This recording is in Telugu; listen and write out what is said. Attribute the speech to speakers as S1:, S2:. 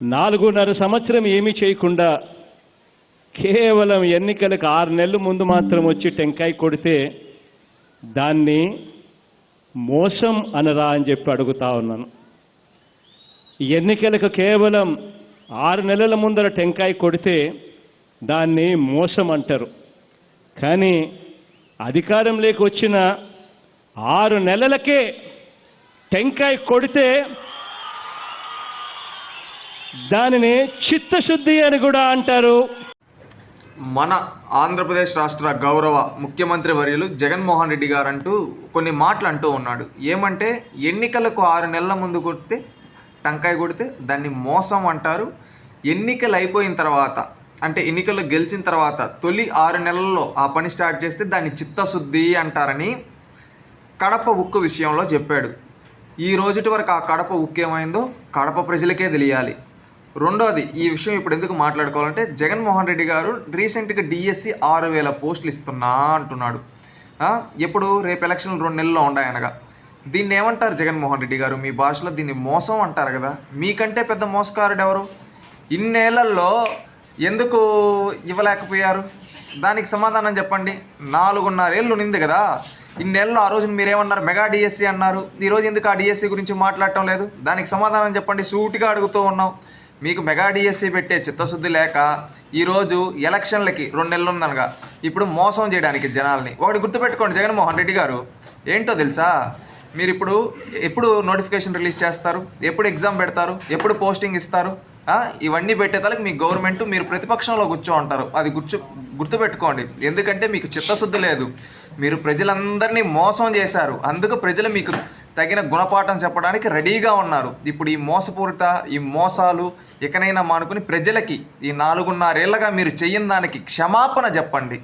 S1: నాలుగున్నర సంవత్సరం ఏమీ చేయకుండా కేవలం ఎన్నికలకు ఆరు నెలల ముందు మాత్రం వచ్చి టెంకాయ కొడితే దాన్ని మోసం అనరా అని చెప్పి అడుగుతా ఉన్నాను. ఎన్నికలకు కేవలం ఆరు నెలల ముందర టెంకాయ కొడితే దాన్ని మోసం అంటారు. కానీ అధికారంలోకి వచ్చిన ఆరు నెలలకే టెంకాయ కొడితే దానిని చిత్తశుద్ధి అని కూడా అంటారు.
S2: మన ఆంధ్రప్రదేశ్ రాష్ట్ర గౌరవ ముఖ్యమంత్రి వర్యులు జగన్మోహన్ రెడ్డి గారు అంటూ కొన్ని మాటలు అంటూ ఉన్నాడు. ఏమంటే ఎన్నికలకు ఆరు నెలల ముందు కొడితే టంకాయ కొడితే దాన్ని మోసం అంటారు. ఎన్నికలు అయిపోయిన తర్వాత అంటే ఎన్నికల్లో గెలిచిన తర్వాత తొలి ఆరు నెలల్లో ఆ పని స్టార్ట్ చేస్తే దాన్ని చిత్తశుద్ధి అంటారని కడప ఉక్కు విషయంలో చెప్పాడు. ఈ రోజుటి వరకు ఆ కడప ఉక్కు ఏమైందో కడప ప్రజలకే తెలియాలి. రెండోది ఈ విషయం ఇప్పుడు ఎందుకు మాట్లాడుకోవాలంటే జగన్మోహన్ రెడ్డి గారు రీసెంట్గా డిఎస్సి ఆరు వేల పోస్టులు ఇస్తున్నా అంటున్నాడు. ఎప్పుడు? రేపు ఎలక్షన్లు రెండు నెలల్లో ఉన్నాయనగా. దీన్ని ఏమంటారు జగన్మోహన్ రెడ్డి గారు? మీ భాషలో దీన్ని మోసం అంటారు కదా. మీకంటే పెద్ద మోసకారుడు ఎవరు? ఇన్నేళ్ళలో ఎందుకు ఇవ్వలేకపోయారు? దానికి సమాధానం చెప్పండి. నాలుగున్నరేళ్ళు నింది కదా. ఇన్నేళ్ళు ఆ రోజు మీరేమన్నారు? మెగా డిఎస్సి అన్నారు. ఈరోజు ఎందుకు ఆ డిఎస్సి గురించి మాట్లాడటం లేదు? దానికి సమాధానం చెప్పండి. సూటిగా అడుగుతూ ఉన్నాం. మీకు మెగా డిఎస్సి పెట్టే చిత్తశుద్ధి లేక ఈరోజు ఎలక్షన్లకి రెండు నెలలు ఉందనగా. ఇప్పుడు మోసం చేయడానికి జనాల్ని. ఒకటి గుర్తుపెట్టుకోండి జగన్మోహన్ రెడ్డి గారు. ఏంటో తెలుసా? మీరు ఇప్పుడు ఎప్పుడు నోటిఫికేషన్ రిలీజ్ చేస్తారు? ఎప్పుడు ఎగ్జామ్ పెడతారు? ఎప్పుడు పోస్టింగ్ ఇస్తారు? ఇవన్నీ ఇవన్నీ పెట్టేతలకు మీ గవర్నమెంట్ మీరు ప్రతిపక్షంలో కూర్చో ఉంటారు అది గుర్తు గుర్తుపెట్టుకోండి. ఎందుకంటే మీకు చిత్తశుద్ధి లేదు. మీరు ప్రజలందరినీ మోసం చేశారు. అందుకు ప్రజలు మీకు తగిన గుణపాఠం చెప్పడానికి రెడీగా ఉన్నారు. ఇప్పుడు ఈ మోసపూరిత ఈ మోసాలు ఇకనైనా మానుకుని ప్రజలకి ఈ నాలుగున్నరేళ్ళగా మీరు చెయ్యని దానికి క్షమాపణ చెప్పండి.